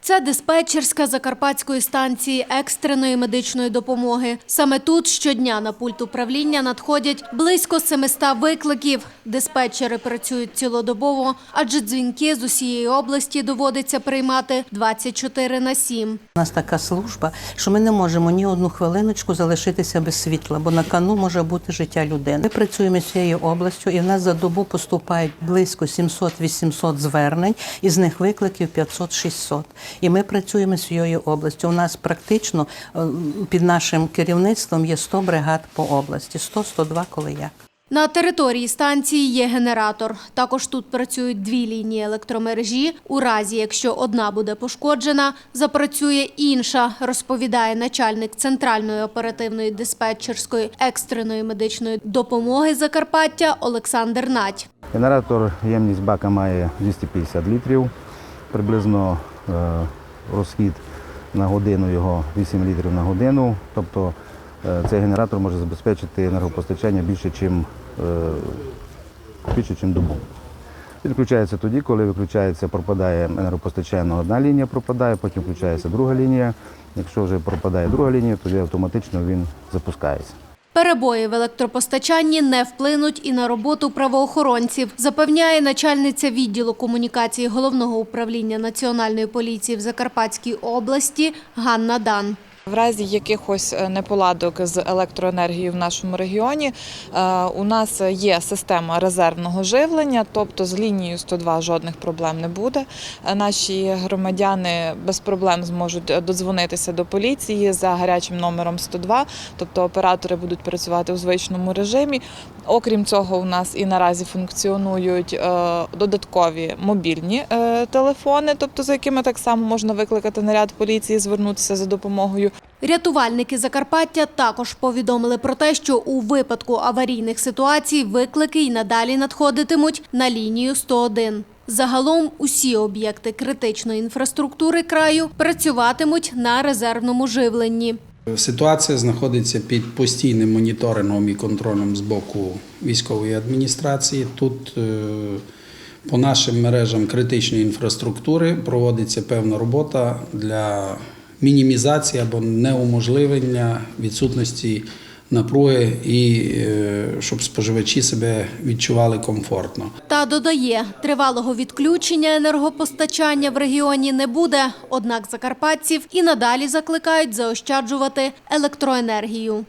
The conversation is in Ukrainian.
Це диспетчерська Закарпатської станції екстреної медичної допомоги. Саме тут щодня на пульт управління надходять близько 700 викликів. Диспетчери працюють цілодобово, адже дзвінки з усієї області доводиться приймати 24 на 7. У нас така служба, що ми не можемо ні одну хвилиночку залишитися без світла, бо на кону може бути життя людини. Ми працюємо цією областю, і в нас за добу поступають близько 700-800 звернень, із них викликів 500-600. І ми працюємо з цією областю. У нас практично е, під нашим керівництвом є 100 бригад по області, 100-102 коли як. На території станції є генератор. Також тут працюють дві лінії електромережі. У разі, якщо одна буде пошкоджена, запрацює інша, розповідає начальник Центральної оперативної диспетчерської екстреної медичної допомоги Закарпаття Олександр Нать. Генератор ємність бака має 250 літрів, приблизно розхід на годину його 8 літрів на годину. Тобто е, цей генератор може забезпечити енергопостачання більше, ніж більше, чим добу. Він включається тоді, коли виключається, пропадає енергопостачання, одна лінія пропадає, потім включається друга лінія. Якщо вже пропадає друга лінія, тоді автоматично він запускається. Перебої в електропостачанні не вплинуть і на роботу правоохоронців, запевняє начальниця відділу комунікації головного управління Національної поліції в Закарпатській області Ганна Дан. В разі якихось е, неполадок з електроенергією в нашому регіоні е, у нас є система резервного живлення, тобто з лінією 102 жодних проблем не буде. Е, Наші громадяни без проблем зможуть додзвонитися до поліції за гарячим номером 102, тобто оператори будуть працювати у звичному режимі. Окрім цього, у нас і наразі функціонують додаткові мобільні телефони, тобто за якими так само можна викликати наряд поліції, звернутися за допомогою. Рятувальники Закарпаття також повідомили про те, що у випадку аварійних ситуацій виклики й надалі надходитимуть на лінію 101. Загалом усі об'єкти критичної інфраструктури краю працюватимуть на резервному живленні. Ситуація знаходиться під постійним моніторингом і контролем з боку військової адміністрації. Тут е, по нашим мережам критичної інфраструктури проводиться певна робота для мінімізації або неуможливлення відсутності напруги і е, щоб споживачі себе відчували комфортно. Та додає, тривалого відключення енергопостачання в регіоні не буде. Однак закарпатців і надалі закликають заощаджувати електроенергію.